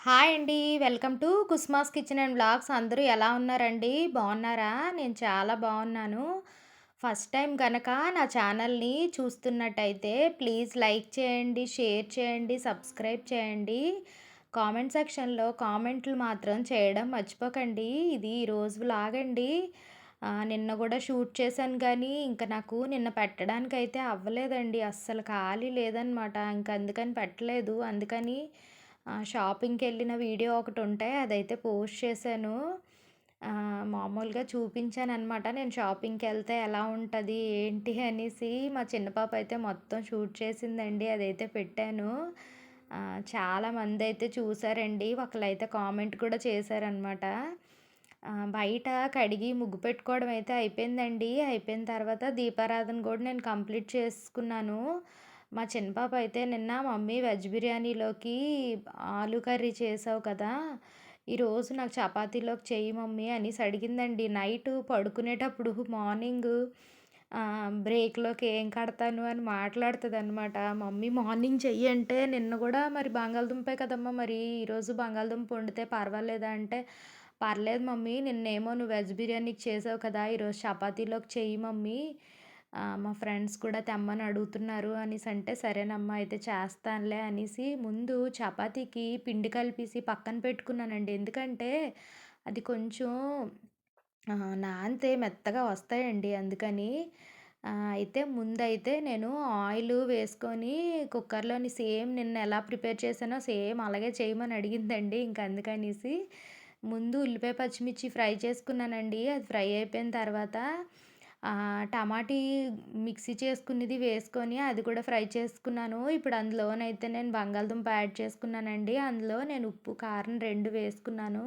Hi అండి. Welcome to Kusma's kitchen and blogs అందరూ ఎలా ఉన్నారండి? బాగున్నారా? నేను చాలా బాగున్నాను. ఫస్ట్ టైం కనుక నా ఛానల్‌ని చూస్తున్నట్టయితే ప్లీజ్ లైక్ చేయండి, షేర్ చేయండి, సబ్స్క్రైబ్ చేయండి. కామెంట్ సెక్షన్‌లో కామెంట్లు మాత్రం చేయడం మర్చిపోకండి. ఇది ఈరోజు లాగండి నిన్న కూడా షూట్ చేశాను కానీ ఇంక నాకు నిన్న పెట్టడానికైతే అవ్వలేదండి. అస్సలు ఖాళీ లేదనమాట. ఇంక అందుకని పెట్టలేదు. అందుకని షాపింగ్కి వెళ్ళిన వీడియో ఒకటి ఉంటే అదైతే పోస్ట్ చేశాను. మామూలుగా చూపించాను అనమాట నేను షాపింగ్కి వెళ్తే ఎలా ఉంటుంది ఏంటి అనేసి మా చిన్న పాప అయితే మొత్తం షూట్ చేసిందండి. అదైతే పెట్టాను. చాలామంది అయితే చూసారండి. ఒకళ్ళైతే కామెంట్ కూడా చేశారనమాట. బయట కడిగి ముగ్గు పెట్టుకోవడం అయితే అయిపోయిందండి. అయిపోయిన తర్వాత దీపారాధన కూడా నేను కంప్లీట్ చేసుకున్నాను. మా చిన్న పాప అయితే నిన్న మమ్మీ వెజ్ బిర్యానీలోకి ఆలు కర్రీ చేసావు కదా! ఈరోజు నాకు చపాతీలోకి చెయ్యి మమ్మీ అనేసి అడిగిందండి. నైట్ పడుకునేటప్పుడు మార్నింగు బ్రేక్‌లోకి ఏం కడతాను అని మాట్లాడుతుంది అనమాట మమ్మీ మార్నింగ్ చెయ్యి అంటే నిన్న కూడా మరి బంగాళదుంపే కదమ్మా! మరి ఈరోజు బంగాళదుంప వండితే పర్వాలేదా అంటే, పర్లేదు మమ్మీ నిన్నేమో నువ్వు వెజ్ బిర్యానీకి చేసావు కదా! ఈరోజు చపాతీలోకి చెయ్యి మమ్మీ మా ఫ్రెండ్స్ కూడా తెమ్మని అడుగుతున్నారు అనేసి అంటే సరేనమ్మా అయితే చేస్తానులే అనేసి ముందు చపాతీకి పిండి కలిపేసి పక్కన పెట్టుకున్నానండి. ఎందుకంటే అది కొంచెం నాంతే మెత్తగా వస్తాయండి అందుకని. అయితే ముందైతే నేను ఆయిల్ వేసుకొని కుక్కర్‌లోని సేమ్ నిన్న ఎలా ప్రిపేర్ చేశానో సేమ్ అలాగే చేయమని అడిగిందండి. ఇంక అందుకనేసి ముందు ఉల్లిపాయ, పచ్చిమిర్చి ఫ్రై చేసుకున్నానండి. అది ఫ్రై అయిపోయిన తర్వాత టమాటీ మిక్సీ చేసుకున్నది వేసుకొని అది కూడా ఫ్రై చేసుకున్నాను. ఇప్పుడు అందులోనైతే నేను బంగాళదుంప యాడ్ చేసుకున్నానండి. అందులో నేను ఉప్పు, కారం రెండు వేసుకున్నాను.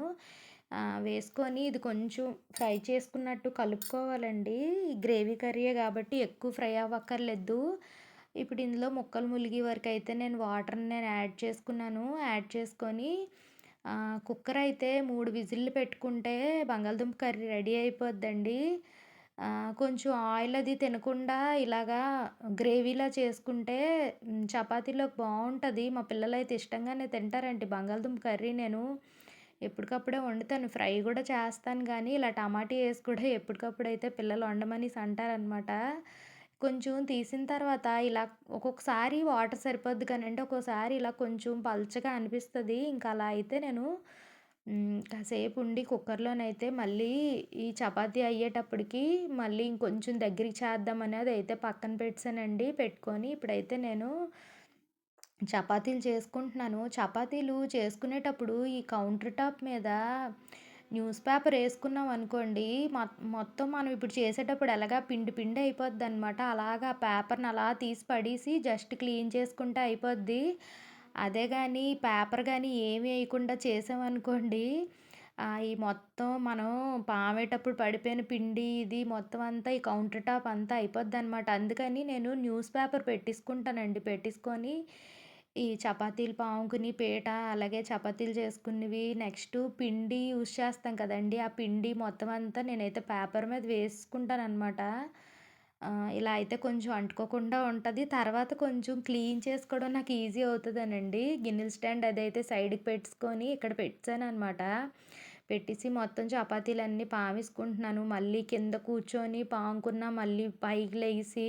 వేసుకొని ఇది కొంచెం ఫ్రై చేసుకున్నట్టు కలుపుకోవాలండి. గ్రేవీ కర్రీయే కాబట్టి ఎక్కువ ఫ్రై అవ్వక్కర్లేదు. ఇప్పుడు ఇందులో ముక్కలు ములిగే అయితే నేను వాటర్‌ని నేను యాడ్ చేసుకున్నాను. యాడ్ చేసుకొని కుక్కర్ అయితే మూడు విజిల్లు పెట్టుకుంటే బంగాళదుంప కర్రీ రెడీ అయిపోద్దండి. కొంచెం ఆయిల్ అది తినకుండా ఇలాగా గ్రేవీలా చేసుకుంటే హ్మ్, చపాతీలోకి బావుంటది. మా అయితే ఇష్టంగానే తింటారండి బంగాళదుంప కర్రీ నేను ఎప్పటికప్పుడే వండుతాను. ఫ్రై కూడా చేస్తాను కానీ ఇలా టమాటా వేసి కూడా అయితే పిల్లలు వండమనేసి అంటారనమాట. కొంచెం తీసిన తర్వాత ఇలా ఒక్కొక్కసారి వాటర్ సరిపోద్ది అంటే ఒక్కోసారి ఇలా కొంచెం పల్చగా అనిపిస్తుంది ఇంకా అలా అయితే నేను కాసేపు ఉండి కుక్కర్‌లోనైతే మళ్ళీ ఈ చపాతీ అయ్యేటప్పటికి మళ్ళీ ఇంకొంచెం దగ్గరికి చేద్దామనేది అయితే పక్కన పెట్టానండి పెట్టుకొని ఇప్పుడైతే నేను చపాతీలు చేసుకుంటున్నాను. చపాతీలు చేసుకునేటప్పుడు ఈ కౌంటర్ టాప్ మీద న్యూస్ పేపర్ వేసుకున్నాం అనుకోండి, మొత్తం మనం ఇప్పుడు చేసేటప్పుడు ఎలాగా పిండి పిండి అయిపోద్దనమాట. అలాగా పేపర్‌ని అలా తీసి పడేసి జస్ట్ క్లీన్ చేసుకుంటే అయిపోద్ది. అదే కానీ పేపర్ కానీ ఏమి వేయకుండా చేసామనుకోండి, ఈ మొత్తం మనం పామేటప్పుడు పడిపోయిన పిండి ఇది మొత్తం అంతా ఈ కౌంటర్ టాప్ అంతా అయిపోద్దనమాట. అందుకని నేను న్యూస్ పేపర్ పెట్టేసుకుంటానండి. పెట్టేసుకొని ఈ చపాతీలు పాముకుని పీట, అలాగే చపాతీలు చేసుకున్నవి, నెక్స్ట్ పిండి యూజ్ చేస్తాం కదండీ! ఆ పిండి మొత్తం అంతా నేనైతే పేపర్ మీద వేసుకుంటాను అనమాట ఇలా అయితే కొంచెం అంటుకోకుండా ఉంటుంది తర్వాత కొంచెం క్లీన్ చేసుకోవడం నాకు ఈజీ అవుతుందనండి గిన్నెల స్టాండ్ అదైతే సైడ్‌కి పెట్టుకొని ఇక్కడ పెట్టేసాననమాట. పెట్టేసి మొత్తం చపాతీలన్నీ పామేసుకుంటున్నాను. మళ్ళీ కింద కూర్చొని పాముకున్న మళ్ళీ పైకి లేచి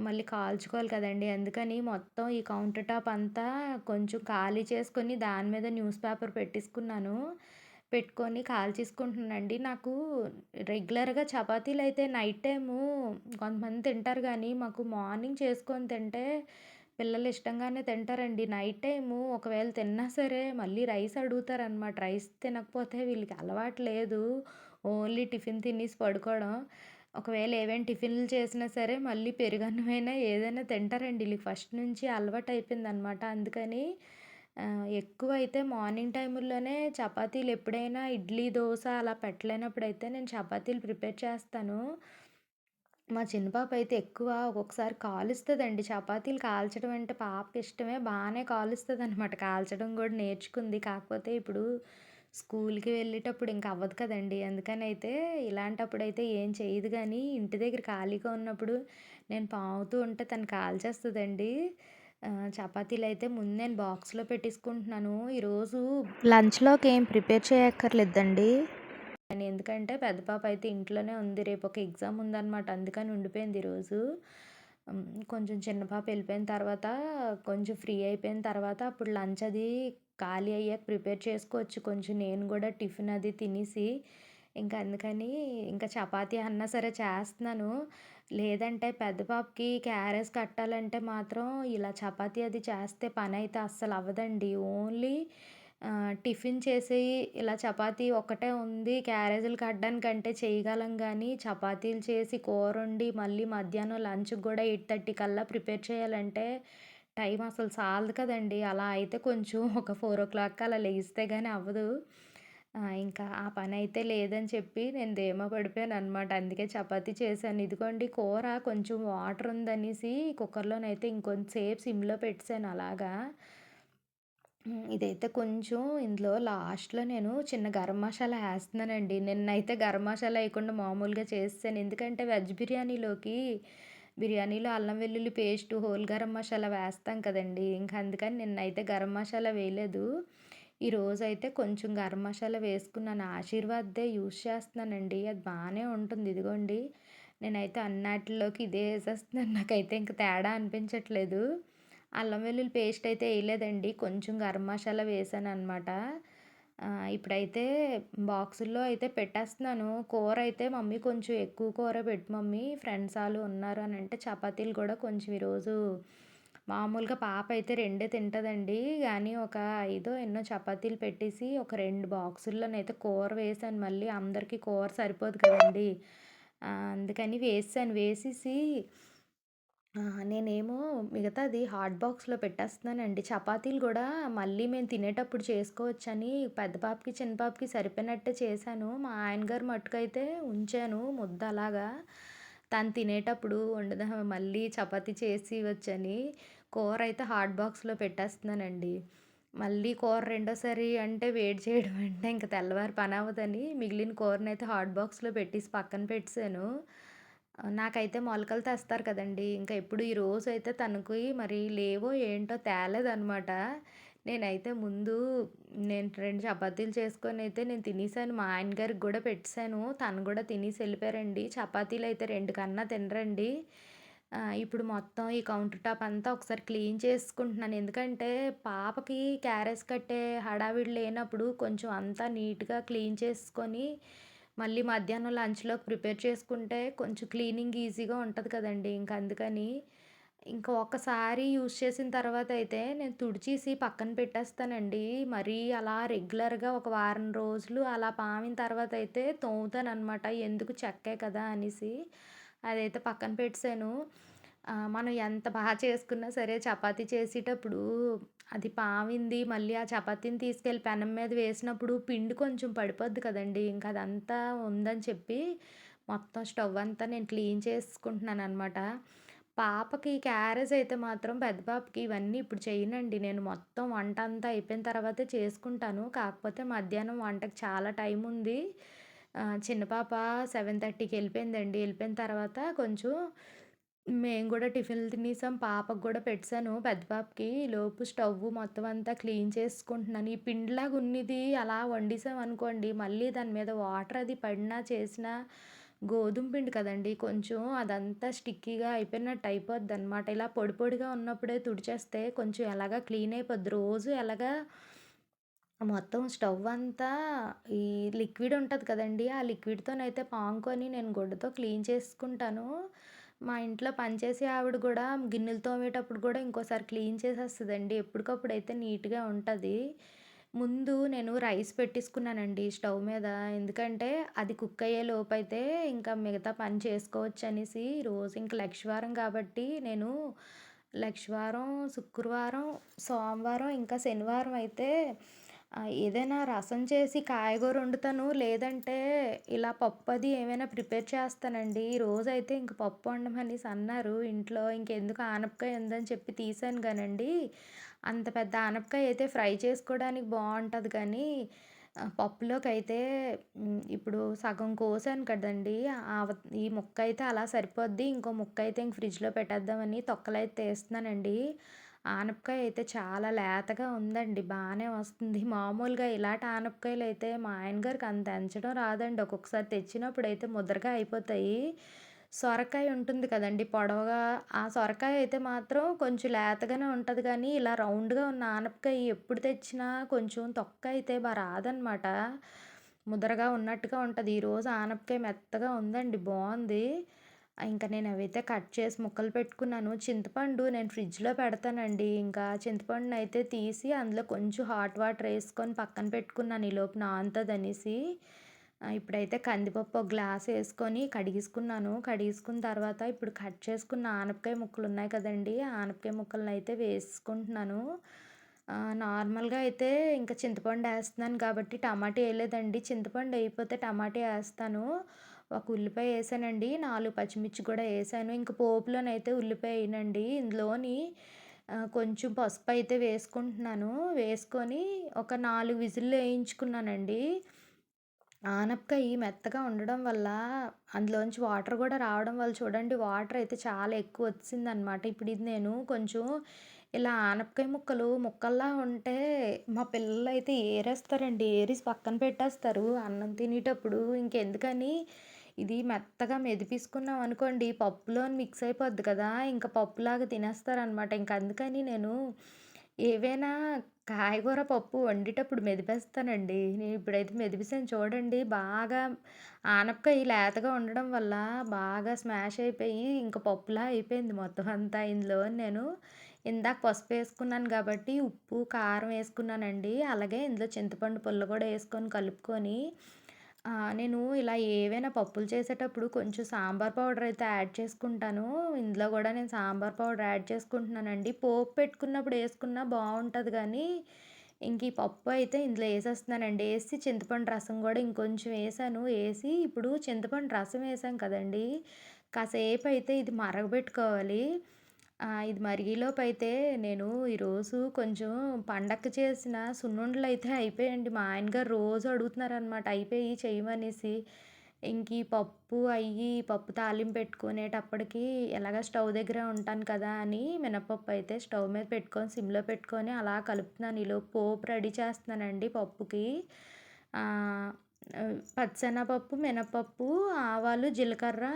మళ్ళీ కాల్చుకోవాలి కదండీ! అందుకని మొత్తం ఈ కౌంటర్ టాప్ అంతా కొంచెం ఖాళీ చేసుకొని దాని మీద న్యూస్ పేపర్ పెట్టేసుకున్నాను. పెట్టుకొని కాల్చేసుకుంటున్నానండి. నాకు రెగ్యులర్‌గా చపాతీలు అయితే నైట్ టైము కొంతమంది తింటారు కానీ మాకు మార్నింగ్ చేసుకొని తింటే పిల్లలు ఇష్టంగానే తింటారండి. నైట్ టైము ఒకవేళ తిన్నా సరే మళ్ళీ రైస్ అడుగుతారనమాట. రైస్ తినకపోతే వీళ్ళకి అలవాటు లేదు. ఓన్లీ టిఫిన్ తినేసి పడుకోవడం. ఒకవేళ ఏవైనా టిఫిన్‌లు చేసినా సరే మళ్ళీ పెరుగన్నమైనా ఏదైనా తింటారండి. వీళ్ళకి ఫస్ట్ నుంచి అలవాటు అయిపోయిందనమాట అందుకని ఎక్కువ అయితే మార్నింగ్ టైముల్లోనే చపాతీలు ఎప్పుడైనా ఇడ్లీ, దోశ అలా పెట్టలేనప్పుడు అయితే నేను చపాతీలు ప్రిపేర్ చేస్తాను. మా చిన్న పాప అయితే ఎక్కువ ఒక్కొక్కసారి కాలుస్తుందండి చపాతీలు కాల్చడం అంటే పాపకి ఇష్టమే. బాగానే కాలుస్తుంది అనమాట కాల్చడం కూడా నేర్చుకుంది. కాకపోతే ఇప్పుడు స్కూల్‌కి వెళ్ళేటప్పుడు ఇంక అవ్వదు కదండి ఎందుకని అయితే ఇలాంటప్పుడు అయితే ఏం చేయదు కానీ ఇంటి దగ్గర ఖాళీగా ఉన్నప్పుడు నేను పాముతూ ఉంటే తను కాల్చేస్తుందండి ఆహ్, చపాతీలైతే ముందు నేను బాక్స్‌లో పెట్టేసుకుంటున్నాను. ఈరోజు లంచ్‌లోకి ఏం ప్రిపేర్ చేయక్కర్లేదండి. ఎందుకంటే పెద్ద పాప అయితే ఇంట్లోనే ఉంది. రేపు ఒక ఎగ్జామ్ ఉందనమాట. అందుకని ఉండిపోయింది ఈరోజు. కొంచెం చిన్న పాప వెళ్ళిపోయిన తర్వాత కొంచెం ఫ్రీ అయిపోయిన తర్వాత అప్పుడు లంచ్ అది ఖాళీ అయ్యాక ప్రిపేర్ చేసుకోవచ్చు. కొంచెం నేను కూడా టిఫిన్ అది తినేసి ఇంకా అందుకని ఇంకా చపాతీ అన్నా సరే చేస్తున్నాను. లేదంటే పెద్ద పాపకి క్యారేజ్ కట్టాలంటే మాత్రం ఇలా చపాతి అది చేస్తే పనైతే అస్సలు అవ్వదండి. ఓన్లీ టిఫిన్ చేసి ఇలా చపాతీ ఒక్కటే ఉంది క్యారేజీలు కట్టడానికంటే చేయగలం కానీ చపాతీలు చేసి కూర వండి మళ్ళీ మధ్యాహ్నం లంచ్‌కి గూడా 8:30 కల్లా ప్రిపేర్ చేయాలంటే టైం అసలు సాలదు కదండి అలా అయితే కొంచెం ఒక 4:00 అలా లెగిస్తే కానీ అవ్వదు. ఇంకా ఆ పని అయితే లేదని చెప్పి నేను ధీమా పడిపోయాననమాట. అందుకే చపాతి చేశాను. ఇదిగోండి కూర కొంచెం వాటర్ ఉందనేసి కుక్కర్‌లోనైతే ఇంకొంచెం సేపు సిమ్‌లో పెట్టాను అలాగా. ఇదైతే కొంచెం ఇందులో లాస్ట్‌లో నేను చిన్న గరం మసాలా వేస్తున్నానండి నిన్నైతే గరం మసాలా వేయకుండా మామూలుగా చేస్తాను ఎందుకంటే వెజ్ బిర్యానీలోకి బిర్యానీలో అల్లం వెల్లుల్లి పేస్టు, హోల్ గరం మసాలా వేస్తాం కదండీ! ఇంకా అందుకని నిన్నైతే గరం మసాలా వేయలేదు. ఈరోజైతే కొంచెం గరం మసాలా వేసుకున్నాను. ఆశీర్వాద్‌దే యూజ్ చేస్తున్నానండి. అది బాగానే ఉంటుంది. ఇదిగోండి నేనైతే అన్నాటిలోకి ఇదే వేసేస్తున్నాను నాకైతే ఇంక తేడా అనిపించట్లేదు. అల్లం వెల్లుల్లి పేస్ట్ అయితే వేయలేదండి కొంచెం గరం మసాలా వేసాను అనమాట ఇప్పుడైతే బాక్సుల్లో అయితే పెట్టేస్తున్నాను. కూర అయితే మమ్మీ కొంచెం ఎక్కువ కూర పెట్టు మమ్మీ ఫ్రెండ్స్ వాళ్ళు ఉన్నారు అని అంటే చపాతీలు కూడా కొంచెం ఈరోజు మామూలుగా పాప అయితే రెండే తింటదండి. కానీ ఒక ఐదో ఎన్నో చపాతీలు పెట్టేసి ఒక రెండు బాక్సుల్లోనైతే కూర వేసాను మళ్ళీ అందరికీ కూర సరిపోదు కదండీ! అందుకని వేసాను వేసేసి నేనేమో మిగతాది హాట్ బాక్స్‌లో పెట్టేస్తున్నానండి. చపాతీలు కూడా మళ్ళీ మేము తినేటప్పుడు చేసుకోవచ్చని పెద్ద పాపకి, చిన్న పాపకి సరిపోయినట్టే చేశాను. మా ఆయన గారు మట్టుకైతే ఉంచాను ముద్ద అలాగా. తను తినేటప్పుడు వండుదాం మళ్ళీ చపాతి చేసి వచ్చని కూర అయితే హాట్ బాక్స్‌లో పెట్టేస్తున్నానండి. మళ్ళీ కూర రెండోసారి అంటే వేడి చేయడం అంటే ఇంక తెల్లవారి అవ్వదని మిగిలిన కూరని అయితే హాట్ బాక్స్‌లో పెట్టేసి పక్కన పెట్టాను నాకైతే మొలకలు తెస్తారు కదండీ! ఇంకా ఎప్పుడు ఈరోజైతే తనకి మరి లేవో ఏంటో తేలేదనమాట. నేనైతే ముందు నేను రెండు చపాతీలు చేసుకొనైతే నేను తినేసాను. మా ఆయన గారికి కూడా పెట్టేసాను. తను కూడా తినేసి వెళ్ళిపోయారండి చపాతీలు అయితే రెండు కన్నా తినరండి. ఇప్పుడు మొత్తం ఈ కౌంటర్ టాప్ అంతా ఒకసారి క్లీన్ చేసుకుంటున్నాను. ఎందుకంటే పాపకి క్యారెస్ కట్టే హడావిడి లేనప్పుడు కొంచెం అంతా నీట్‌గా క్లీన్ చేసుకొని మళ్ళీ మధ్యాహ్నం లంచ్‌లోకి ప్రిపేర్ చేసుకుంటే కొంచెం క్లీనింగ్ ఈజీగా ఉంటుంది కదండీ! ఇంక అందుకని ఇంకా ఒకసారి యూజ్ చేసిన తర్వాత అయితే నేను తుడిచేసి పక్కన పెట్టేస్తానండి. మరీ అలా రెగ్యులర్‌గా ఒక వారం రోజులు అలా పామిన తర్వాతయితే తోముతానమాట ఎందుకు చెక్కే కదా అనేసి. అదైతే పక్కన పెట్టాను మనం ఎంత బాగా చేసుకున్నా సరే చపాతీ చేసేటప్పుడు అది పావింది మళ్ళీ ఆ చపాతీని తీసుకెళ్ళి పెనం మీద వేసినప్పుడు పిండి కొంచెం పడిపోద్ది కదండీ! ఇంక అదంతా ఉందని చెప్పి మొత్తం స్టవ్ అంతా నేను క్లీన్ చేసుకుంటున్నాను అనమాట పాపకి క్యారేజ్ అయితే మాత్రం పెద్ద పాపకి ఇవన్నీ ఇప్పుడు చేయనండి. నేను మొత్తం వంట అంతా అయిపోయిన తర్వాతే చేసుకుంటాను. కాకపోతే మధ్యాహ్నం వంటకి చాలా టైం ఉంది. చిన్న పాప సెవెన్ థర్టీకి వెళ్ళిపోయిందండి వెళ్ళిపోయిన తర్వాత కొంచెం మేము కూడా టిఫిన్‌లు తినేసాం. పాపకు కూడా పెట్టాను పెద్ద పాపకి. లోపు స్టవ్ మొత్తం అంతా క్లీన్ చేసుకుంటున్నాను. ఈ పిండిలాగా ఉన్నది అలా వండేసామనుకోండి, మళ్ళీ దాని మీద వాటర్ అది పడినా, చేసినా గోధుమ పిండి కదండీ! కొంచెం అదంతా స్టిక్కీగా అయిపోయినట్టు అయిపోద్ది అనమాట ఇలా పొడి పొడిగా ఉన్నప్పుడే తుడిచేస్తే కొంచెం ఎలాగా క్లీన్ అయిపోద్ది. రోజు ఎలాగా మొత్తం స్టవ్ అంతా ఈ లిక్విడ్ ఉంటుంది కదండి ఆ లిక్విడ్‌తోనైతే పాముకొని నేను గుడ్డతో క్లీన్ చేసుకుంటాను. మా ఇంట్లో పనిచేసే ఆవిడ కూడా గిన్నెలు తోమేటప్పుడు కూడా ఇంకోసారి క్లీన్ చేసేస్తుందండి ఎప్పటికప్పుడు అయితే నీట్‌గా ఉంటుంది ముందు నేను రైస్ పెట్టేసుకున్నానండి స్టవ్ మీద. ఎందుకంటే అది కుక్ అయ్యే లోపైతే ఇంకా మిగతా పని చేసుకోవచ్చు అనేసి రోజు ఇంక లక్షవారం కాబట్టి నేను లక్షవారం, శుక్రవారం, సోమవారం, ఇంకా శనివారం అయితే ఏదైనా రసం చేసి కాయగూర వండుతాను. లేదంటే ఇలా పప్పు అది ఏమైనా ప్రిపేర్ చేస్తానండి. ఈరోజైతే ఇంక పప్పు వండమనేసి అన్నారు ఇంట్లో. ఇంకెందుకు ఆనపకాయ ఉందని చెప్పి తీసాను కానండి అంత పెద్ద ఆనపకాయ అయితే ఫ్రై చేసుకోవడానికి బాగుంటుంది కానీ పప్పులోకి అయితే ఇప్పుడు సగం కోసాను కదండీ! ఈ ముక్క అయితే అలా సరిపోద్ది. ఇంకో ముక్క అయితే ఇంక ఫ్రిడ్జ్‌లో పెట్టేద్దామని తొక్కలు అయితే తీస్తున్నానండి. ఆనపకాయ అయితే చాలా లేతగా ఉందండి. బాగానే వస్తుంది. మామూలుగా ఇలాంటి ఆనపకాయలు అయితే మా ఆయన గారికి అంత ఎంచడం రాదండి. ఒక్కొక్కసారి తెచ్చినప్పుడు అయితే ముద్రగా అయిపోతాయి. సొరకాయ ఉంటుంది కదండి పొడవుగా, ఆ సొరకాయ అయితే మాత్రం కొంచెం లేతగానే ఉంటుంది కానీ ఇలా రౌండ్‌గా ఉన్న ఆనపకాయ ఎప్పుడు తెచ్చినా కొంచెం తొక్క అయితే బా రాదనమాట. ముదరగా ఉన్నట్టుగా ఉంటుంది ఈరోజు ఆనపకాయ మెత్తగా ఉందండి. బాగుంది ఇంకా నేను అవైతే కట్ చేసి ముక్కలు పెట్టుకున్నాను. చింతపండు నేను ఫ్రిడ్జ్‌లో పెడతానండి. ఇంకా చింతపండునయితే తీసి అందులో కొంచెం హాట్ వాటర్ వేసుకొని పక్కన పెట్టుకున్నాను. ఈలోపు నానుతదనేసి. అనేసి ఇప్పుడైతే కందిపప్పు గ్లాస్ వేసుకొని కడిగేసుకున్నాను. కడిగేసుకున్న తర్వాత ఇప్పుడు కట్ చేసుకున్న ఆనపకాయ ముక్కలు ఉన్నాయి కదండి ఆనపకాయ ముక్కలనయితే వేసుకుంటున్నాను. నార్మల్‌గా అయితే ఇంకా చింతపండు వేస్తున్నాను కాబట్టి టమాటా వేయలేదండి చింతపండు అయిపోతే టమాటా వేస్తాను ఒక ఉల్లిపాయ వేసానండి నాలుగు పచ్చిమిర్చి కూడా వేసాను ఇంక పోపులోనైతే ఉల్లిపాయ వేయనండి ఇందులోని కొంచెం పసుపు అయితే వేసుకుంటున్నాను. వేసుకొని ఒక నాలుగు విజిల్లు వేయించుకున్నానండి ఆనపకాయ మెత్తగా ఉండడం వల్ల అందులోంచి వాటర్ కూడా రావడం వల్ల చూడండి వాటర్ అయితే చాలా ఎక్కువొచ్చేసిందనమాట. ఇప్పుడు ఇది నేను కొంచెం ఇలా ఆనపకాయ ముక్కలు ముక్కల్లా ఉంటే మా పిల్లలు అయితే ఏరేస్తారండి. ఏరేసి పక్కన పెట్టేస్తారు అన్నం తినేటప్పుడు. ఇంకెందుకని ఇది మెత్తగా మెదిపేసుకున్నాం అనుకోండి పప్పులో మిక్స్ అయిపోద్ది కదా! ఇంకా పప్పులాగా తినేస్తారనమాట. ఇంక అందుకని నేను ఏవైనా కాయగూర పప్పు వండేటప్పుడు మెదిపేస్తానండి. నేను ఇప్పుడైతే మెదిపేసాను చూడండి. బాగా ఆనపకాయ లేతగా ఉండడం వల్ల బాగా స్మాష్ అయిపోయి ఇంక పప్పులా అయిపోయింది మొత్తం అంతా. ఇందులో నేను ఇందాక పసుపు వేసుకున్నాను కాబట్టి ఉప్పు, కారం వేసుకున్నానండి అలాగే ఇందులో చింతపండు పుల్ల కూడా వేసుకొని కలుపుకొని నేను ఇలా ఏవైనా పప్పులు చేసేటప్పుడు కొంచెం సాంబార్ పౌడర్ అయితే యాడ్ చేసుకుంటాను. ఇందులో కూడా నేను సాంబార్ పౌడర్ యాడ్ చేసుకుంటున్నానండి. పోపు పెట్టుకున్నప్పుడు వేసుకున్నా బాగుంటుంది కానీ ఇంక ఈ పప్పు అయితే ఇందులో వేసేస్తున్నానండి వేసి చింతపండు రసం కూడా ఇంకొంచెం వేసాను వేసి ఇప్పుడు చింతపండు రసం ఏసాం కదండీ! కాసేపయితే ఇది మరగబెట్టుకోవాలి. ఇది మరిగిలోపు మరిగేలోపయితే నేను ఈరోజు కొంచెం పండక్కి చేసిన సున్నుండలు అయితే అయిపోయాయండి. మా ఆయన గారు రోజు అడుగుతున్నారనమాట అయిపోయి చేయమనేసి ఇంక ఈ పప్పు అయ్యి పప్పు తాలింపు పెట్టుకునేటప్పటికి ఎలాగ స్టవ్ దగ్గర ఉంటాను కదా అని మినపప్పు అయితే స్టవ్ మీద పెట్టుకొని సిమ్‌లో పెట్టుకొని అలా కలుపుతున్నాను. ఈలోపు పోపు రెడీ చేస్తున్నానండి పప్పుకి. ఆహ్, మినపప్పు, ఆవాలు, జీలకర్ర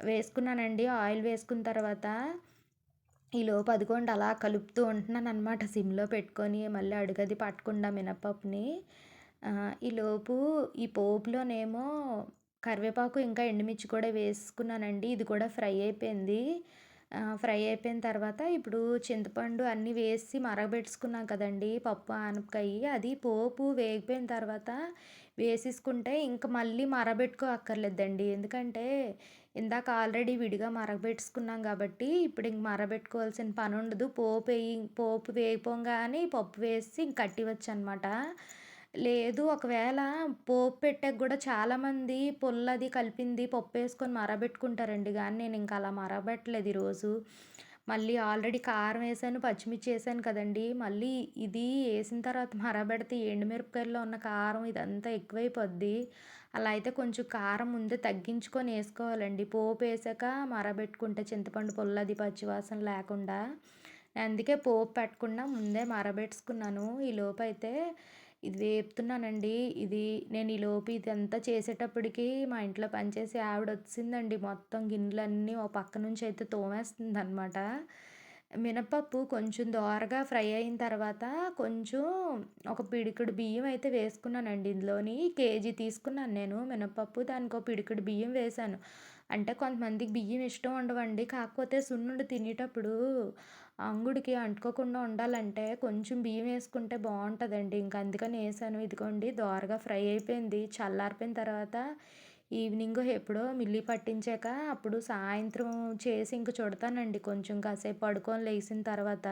వేసుకున్నానండి. ఆయిల్ వేసుకున్న తర్వాత ఈలోపు అదిగోండి అలా కలుపుతూ ఉంటున్నాను అనమాట సిమ్‌లో పెట్టుకొని మళ్ళీ అడుగది పట్టకుండా మినపప్పుని. ఈలోపు ఈ పోపులోనేమో కరివేపాకు ఇంకా ఎండుమిర్చి కూడా వేసుకున్నానండి. ఇది కూడా ఫ్రై అయిపోయింది. ఫ్రై అయిపోయిన తర్వాత ఇప్పుడు చింతపండు అన్నీ వేసి మరగబెట్టుకున్నాం కదండీ! పప్పు, ఆనపకాయి అది పోపు వేగిపోయిన తర్వాత వేసేసుకుంటే ఇంక మళ్ళీ మరబెట్టుకో అక్కర్లేదండి. ఎందుకంటే ఇందాక ఆల్రెడీ విడిగా మరగబెట్టుకున్నాం కాబట్టి ఇప్పుడు ఇంక మరగబెట్టుకోవాల్సిన పని ఉండదు పోపు వేగిపోంగానే పప్పు వేసి ఇంక కట్టియొచ్చనమాట. లేదు ఒకవేళ పోపు పెట్టాక కూడా చాలామంది పుల్లది కలిపింది పప్పు వేసుకొని మరబెట్టుకుంటారండి కానీ నేను ఇంకా అలా మరబెట్టలేదు ఈరోజు. మళ్ళీ ఆల్రెడీ కారం వేసాను పచ్చిమిర్చి వేసాను కదండీ! మళ్ళీ ఇది వేసిన తర్వాత మరబెడితే ఎండుమిరపకాయల్లో ఉన్న కారం ఇదంతా ఎక్కువైపోద్ది. అలా అయితే కొంచెం కారం ముందే తగ్గించుకొని వేసుకోవాలండి పోపు వేసాక మరబెట్టుకుంటే చింతపండు పొల్లది పచ్చివాసన లేకుండా. అందుకే పోపు పెట్టకుండా ముందే మరబెట్టుకున్నాను ఈ లోపైతే ఇది వేపుతున్నానండి. ఇది నేను ఈలోపు ఇదంతా చేసేటప్పటికి మా ఇంట్లో పనిచేసి ఆవిడ వచ్చిందండి మొత్తం గిన్నెలన్నీ ఓ పక్క నుంచి అయితే తోమేస్తుంది అనమాట మినపప్పు కొంచెం దోరగా ఫ్రై అయిన తర్వాత కొంచెం ఒక పిడికిడు బియ్యం అయితే వేసుకున్నానండి ఇందులోని. కేజీ తీసుకున్నాను నేను మినపప్పు. దానికో పిడికిడు బియ్యం వేశాను. అంటే కొంతమందికి బియ్యం ఇష్టం ఉండవండి. కాకపోతే సున్నుండి తినేటప్పుడు అంగుడికి అంటుకోకుండా ఉండాలంటే కొంచెం బియ్యం వేసుకుంటే బాగుంటుందండి ఇంక అందుకని వేసాను ఇదిగోండి దోరగా ఫ్రై అయిపోయింది. చల్లారిపోయిన తర్వాత ఈవినింగ్ ఎప్పుడో మిల్లి పట్టించాక అప్పుడు సాయంత్రం చేసి ఇంక చుడతానండి కొంచెం కాసేపు పడుకొని లేచిన తర్వాత.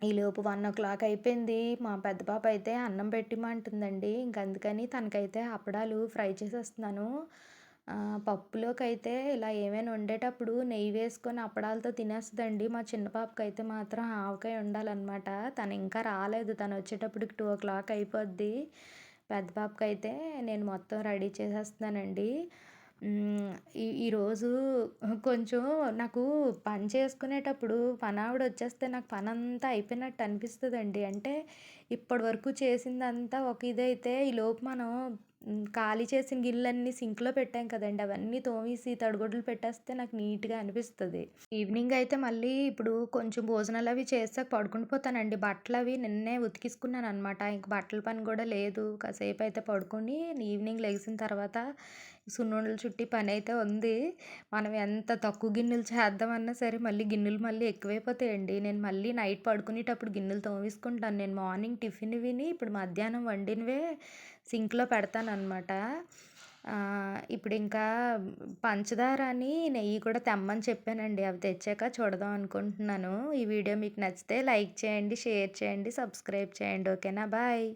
ఈలోపు 1:00 అయిపోయింది. మా పెద్ద పాప అయితే అన్నం పెట్టిమంటుందండి ఇంక అందుకని తనకైతే అప్పడాలు ఫ్రై చేసేస్తున్నాను. పప్పులోకి పప్పులోకైతే ఇలా ఏమైనా వండేటప్పుడు నెయ్యి వేసుకొని అప్పడాలతో తినేస్తుందండి మా చిన్న పాపకైతే మాత్రం ఆవకాయ ఉండాలన్నమాట తను ఇంకా రాలేదు. తను వచ్చేటప్పటికి టూ ఓ క్లాక్ అయిపోద్ది. పెద్ద పాపకైతే నేను మొత్తం రెడీ చేసేస్తున్నానండి. ఈ ఈరోజు కొంచెం నాకు పని చేసుకునేటప్పుడు పనావిడొచ్చేస్తే నాకు పనంతా అయిపోయినట్టు అనిపిస్తుందండి అంటే ఇప్పటి వరకు చేసిందంతా ఒక ఇదైతే ఈలోపు మనం ఖాళీ చేసిన గిన్నెలన్నీ సింక్‌లో పెట్టాం కదండి అవన్నీ తోమేసి తడిగుడ్డలు పెట్టేస్తే నాకు నీట్‌గా అనిపిస్తుంది ఈవినింగ్ అయితే మళ్ళీ ఇప్పుడు కొంచెం భోజనాలు అవి చేసాక పడుకుని పోతానండి. బట్టలు అవి నిన్నే ఉతికిసుకున్నాను అనమాట ఇంక బట్టల పని కూడా లేదు. కాసేపు అయితే పడుకొని ఈవినింగ్ లెగిసిన తర్వాత సున్నుండలు చుట్టి పని అయితే ఉంది. మనం ఎంత తక్కువ గిన్నెలు చేద్దామన్నా సరే మళ్ళీ గిన్నెలు మళ్ళీ ఎక్కువైపోతాయండి. నేను మళ్ళీ నైట్ పడుకునేటప్పుడు గిన్నెలు తోమేసుకుంటాను. నేను మార్నింగ్ టిఫిన్ విని ఇప్పుడు మధ్యాహ్నం వండినవే సింక్‌లో పెడతానన్నమాట ఇప్పుడు ఇంకా పంచదార అని నెయ్యి కూడా తెమ్మని చెప్పానండి. అవి తెచ్చాక చూడదాం అనుకుంటున్నాను. ఈ వీడియో మీకు నచ్చితే లైక్ చేయండి, షేర్ చేయండి, సబ్స్క్రైబ్ చేయండి. ఓకేనా? బాయ్.